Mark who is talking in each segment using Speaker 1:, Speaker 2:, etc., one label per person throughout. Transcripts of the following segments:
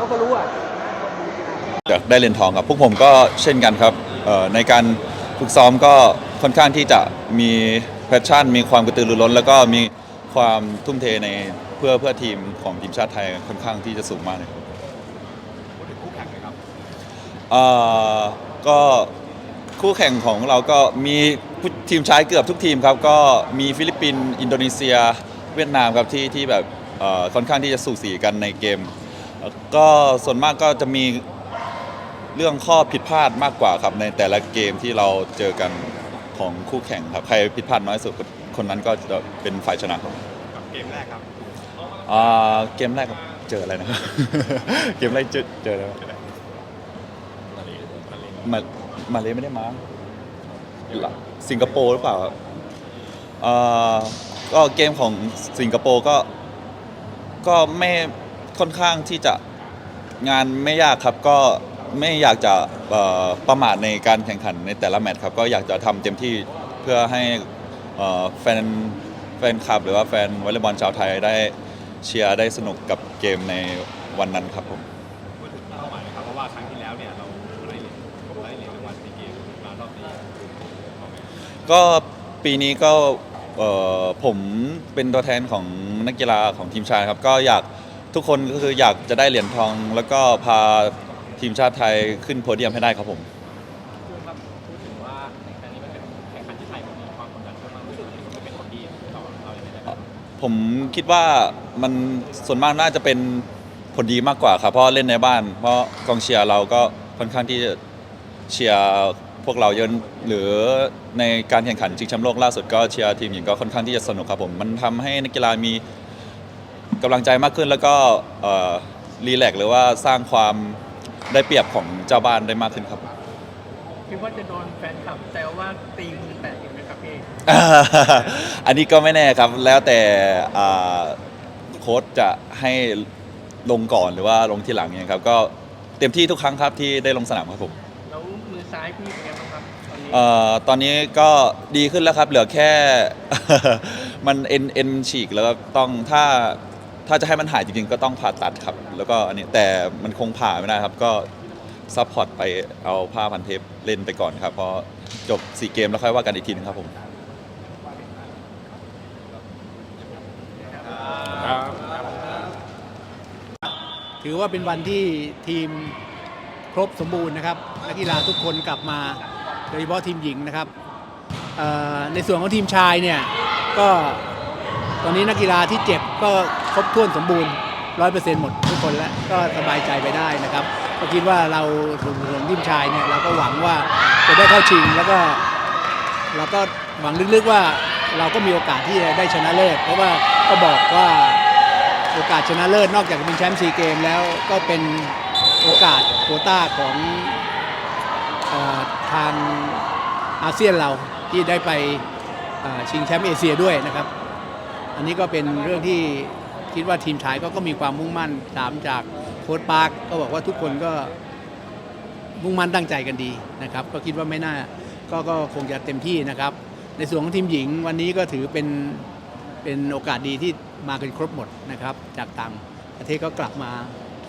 Speaker 1: เขาก็รู้อะ
Speaker 2: อยากได้เหรียญทองครับพวกผมก็เช่นกันครับเอ่อในการฝึกซ้อมก็ค่อนข้างที่จะมีแพชชั่น มีความกระตือรือร้น แล้วก็มีความทุ่มเทในเพื่อเพื่อทีมของทีมชาติไทยค่อนข้างที่จะสูงมากเลยครับเอ่อก็คู่แข่งของเราก็มีผู้ทีมชายเกือบทุกทีมครับ ก็มีฟิลิปปินส์อินโดนีเซีย เวียดนามครับที่ที่แบบเอ่อค่อนข้างที่จะสูสีกันในเกมเอ่อ ก็ส่วนมากก็จะมีเรื่องข้อผิดพลาดมากกว่าครับในแต่ละเกมที่เราเจอกันของคู่แข่งครับใครผิดพลาดน้อยสุดคนนั้นก็จะเป็นฝ่ายชนะครับ
Speaker 3: กับเกมแรกครับ
Speaker 2: อ่าเกมแรกครับเจออะไรนะครับ เกมแรกเจอเจออะไรวะมามาเลไม่ได้มาหรอสิงคโปร์หรือเปล่าครับอ่าก็เกมของสิงคโปร์ก็ก็ไม่ ค่อนข้างที่จะงานไม่ยากครับก็ไม่อยากจะเอ่อประมาทในการแข่งขันในแต่ละแมตช์ครับก็อยากจะทำเต็มที่เพื่อให้เอ่อแฟนแฟนคลับ หรือว่าแฟนวอลเลย์บอลชาวไทยได้เชียร์ได้สนุกกับเกมในวันนั้นครับผม
Speaker 3: พูดถึงเป้าหมายนะครับเพราะว่าครั้งที่แล้วเนี่ยเราได้เหรียญได้เหรียญรางวัลในเกมมารอบนี้
Speaker 2: ก็ปีนี้ก็เอ่อผมเป็นตัวแทนของนักกีฬาของทีมชาติครับ ก็อยาก ทุกคนก็คืออยากจะได้เหรียญทอง แล้วก็พาทีมชาติไทยขึ้นโพเดียมให้ได้ครับผม
Speaker 3: ครับพูดถึงว่าในครั้งนี้มันเป็นแข่งขันที่ไทยมันมีความกดดันเพิ่มารู้สึกว่ามันเป็นผลดีต่อเราอย่างไรบ้าง
Speaker 2: ผมคิดว่ามันส่วนมากน่าจะเป็นผลดีมากกว่าครับเพราะเล่นในบ้าน เพราะกองเชียร์เราก็ค่อนข้างที่จะเชียร์พวกเราเยอะหรือในการแข่งขันชิงแชมป์โลกล่าสุดก็เชียร์ทีมหญิงก็ค่อนข้างที่จะสนุกครับผมมันทำให้นักกีฬามี กำลังใจมากขึ้นแล้วก็เอ่อรีแลกซ์หรือว่าสร้างความได้เปรียบของเจ้าบ้านได้มากขึ้นครับ
Speaker 1: คิดว่าจะโดนแฟนคลับแซวว่าตีมือแตกอยู่ไหมครับพี่
Speaker 2: อันนี้ก็ไม่แน่ครับแล้วแต่อ่าโค้ชจะให้ลงก่อนหรือว่าลงทีหลังเนี่ยครับก็เต็มที่ทุกครั้งครับที่ได้ลงสนามครับผม
Speaker 1: แล้วมือซ้ายพี่เป็นไงบ้างครับตอนนี้
Speaker 2: เอ่อตอนนี้ก็ดีขึ้นแล้วครับเหลือแค่ มันเอ็นเอ็นฉีกแล้วก็ต้องถ้า ถ้าจะให้มันหายจริงๆ ก็ต้องผ่าตัดครับ แล้วก็อันนี้แต่มันคงผ่าไม่ได้ครับ ก็ซัพพอร์ตไปเอาผ้าพันเทปเล่นไปก่อนครับ เพราะจบสี่เกมแล้วค่อยว่ากันอีกทีนึงครับผม
Speaker 4: ถือว่าเป็นวันที่ทีมครบสมบูรณ์นะครับนักกีฬาทุกคนกลับมาโดยเฉพาะทีมหญิงนะครับในส่วนของทีมชายเนี่ยก็ตอนนี้นักกีฬาที่เจ็บก็ ครบถ้วนสมบูรณ์ร้อยเปอร์เซ็นต์หมดทุกคนแล้วก็สบายใจไปได้นะครับก็คิดว่าเราส่วนทีมชายเนี่ยเราก็หวังว่าจะได้เข้าชิงแล้วก็เราก็หวังลึกๆว่าเราก็มีโอกาสที่จะได้ชนะเลิศเพราะว่าก็บอกว่าโอกาสชนะเลิศนอกจากจะเป็นแชมป์ซีเกมแล้วก็เป็นโอกาสโควต้าของออทางอาเซียนเราที่ได้ไปชิงแชมป์เอเชียด้วยนะครับ อันนี้ก็เป็นเรื่องที่ คิดว่าทีมชายก็ก็มีความมุ่งมั่นตามจากโค้ชปาร์คก็บอกว่าทุกคนก็มุ่งมั่นตั้งใจกันดีนะครับ ก็คิดว่าไม่น่าก็ก็คงจะเต็มที่นะครับ ในส่วนของทีมหญิงวันนี้ก็ถือเป็นเป็นโอกาสดีที่มากันครบหมดนะครับ จากต่างประเทศก็กลับมา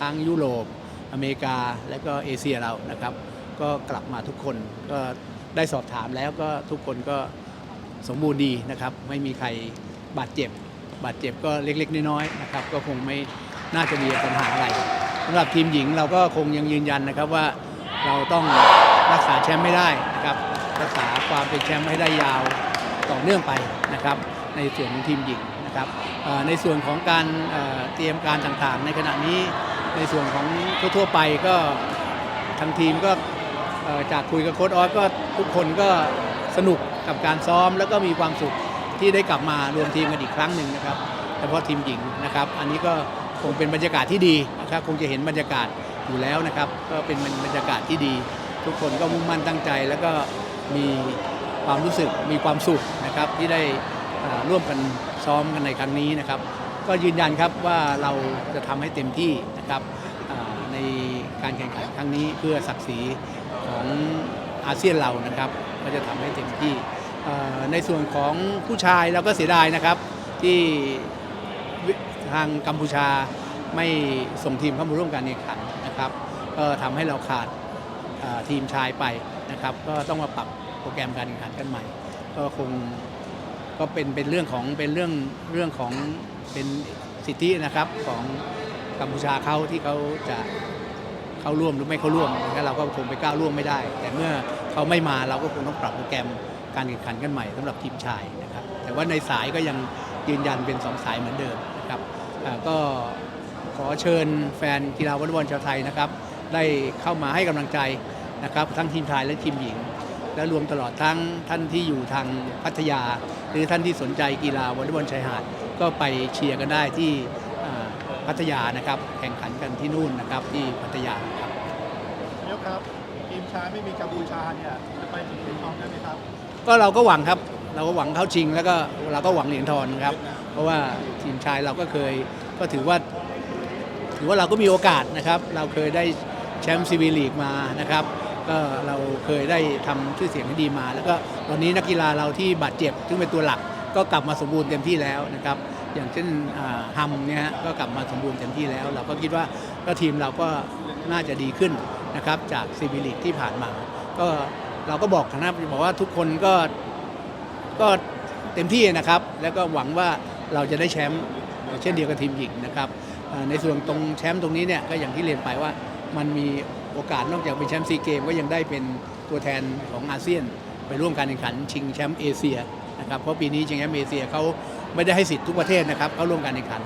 Speaker 4: ทั้งยุโรป อเมริกาและก็เอเชียเรานะครับ ก็กลับมาทุกคนก็ได้สอบถามแล้วก็ทุกคนก็สมบูรณ์ดีนะครับ ไม่มีใครบาดเจ็บ บาดเจ็บก็เล็กๆ น้อยๆนะครับก็คงไม่น่าจะมีปัญหาอะไรสำหรับทีมหญิงเราก็คงยังยืนยันนะครับว่าเราต้องรักษาแชมป์ไม่ได้นะครับรักษาความเป็นแชมป์ให้ได้ยาวต่อเนื่องไปนะครับ ในส่วนของทีมหญิงนะครับในส่วนของการเตรียมการต่างๆ ในขณะนี้ในส่วนของทั่วๆไปก็ทางทีมก็จากคุยกับโค้ชออสก็ทุกคนก็สนุกกับการซ้อมแล้วก็มีความสุข ที่ได้กลับมารวมทีมกันอีกครั้งหนึ่งนะครับเฉพาะทีมหญิงนะครับ อันนี้ก็คงเป็นบรรยากาศที่ดีนะครับคงจะเห็นบรรยากาศอยู่แล้วนะครับ ก็เป็นบรรยากาศที่ดี ทุกคนก็มุ่งมั่นตั้งใจ แล้วก็มีความรู้สึกมีความสุขนะครับที่ได้ร่วมกันซ้อมกันในครั้งนี้นะครับ ก็ยืนยันครับว่าเราจะทำให้เต็มที่นะครับในการแข่งขันครั้งนี้เพื่อศักดิ์ศรีของอาเซียนเรานะครับ ก็จะทำให้เต็มที่ ในส่วนของผู้ชายเราก็เสียดายนะครับ ที่ทางกัมพูชาไม่ส่งทีมเข้ามาร่วมการแข่งขันนะครับ ก็ทำให้เราขาดทีมชายไปนะครับ ก็ต้องมาปรับโปรแกรมการแข่งขันกันใหม่ ก็คงก็เป็นเป็นเรื่องของเป็นเรื่องเรื่องของเป็นสิทธินะครับของกัมพูชาเขาที่เขาจะเข้าร่วมหรือไม่เข้าร่วมงั้นเราก็คงไปก้าวร่วมไม่ได้ แต่เมื่อเขาไม่มาเราก็คงต้องปรับโปรแกรม การแข่งขันกันใหม่สำหรับทีมชายนะครับแต่ว่าในสายก็ยังยืนยันเป็นสองสายเหมือนเดิมนะครับก็ขอเชิญแฟนกีฬาวอลเลย์บอลชาวไทยนะครับได้เข้ามาให้กำลังใจนะครับทั้งทีมชายและทีมหญิง และรวมตลอดทั้งท่านที่อยู่ทางพัทยา หรือท่านที่สนใจกีฬาวอลเลย์บอลชายหาดก็ไปเชียร์กันได้ที่พัทยานะครับแข่งขันกันที่นู่นนะครับที่พัทยาครับ
Speaker 5: นายกครับทีมชายไม่มีกัมพูชาเนี่ยจะไปถึงเหรียญทองได้ไหมครับ
Speaker 4: ก็เราก็หวังครับ เราก็หวังเข้าชิงแล้วก็เราก็หวังเหรียญทองครับ เพราะว่าทีมชายเราก็เคยก็ถือว่า ถือว่าเราก็มีโอกาสนะครับ เราเคยได้แชมป์ซีวีลีกมานะครับก็เราเคยได้ทำชื่อเสียงที่ดีมา แล้วก็ตอนนี้นักกีฬาเราที่บาดเจ็บ ซึ่งเป็นตัวหลักก็กลับมาสมบูรณ์เต็มที่แล้วนะครับ อย่างเช่นฮัมเนี่ยฮะก็กลับมาสมบูรณ์เต็มที่แล้ว เราก็คิดว่าก็ทีมเราก็น่าจะดีขึ้นนะครับจากซีวีลีกที่ผ่านมา ก็ เราก็บอกนะครับบอกว่าทุกคนก็ก็เต็มที่นะครับ แล้วก็หวังว่าเราจะได้แชมป์เช่นเดียวกับทีมหญิงนะครับในส่วนตรงแชมป์ตรงนี้เนี่ยก็อย่างที่เรียนไปว่ามันมีโอกาสนอกจากเป็นแชมป์ซีเกมก็ยังได้เป็นตัวแทนของอาเซียน ไปร่วมการแข่งขันชิงแชมป์เอเชียนะครับเพราะปีนี้ชิงแชมป์เอเชียเขาไม่ได้ให้สิทธิ์ทุกประเทศนะครับเขาร่วมการแข่งขัน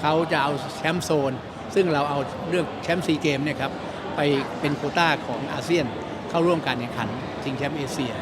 Speaker 4: เขาจะเอาแชมป์โซน ซึ่งเราเอาเรื่องแชมป์ซีเกมเนี่ยครับไปเป็นโคต้าของอาเซียนเข้าร่วมการแข่งขัน ชิงแชมป์เอเชีย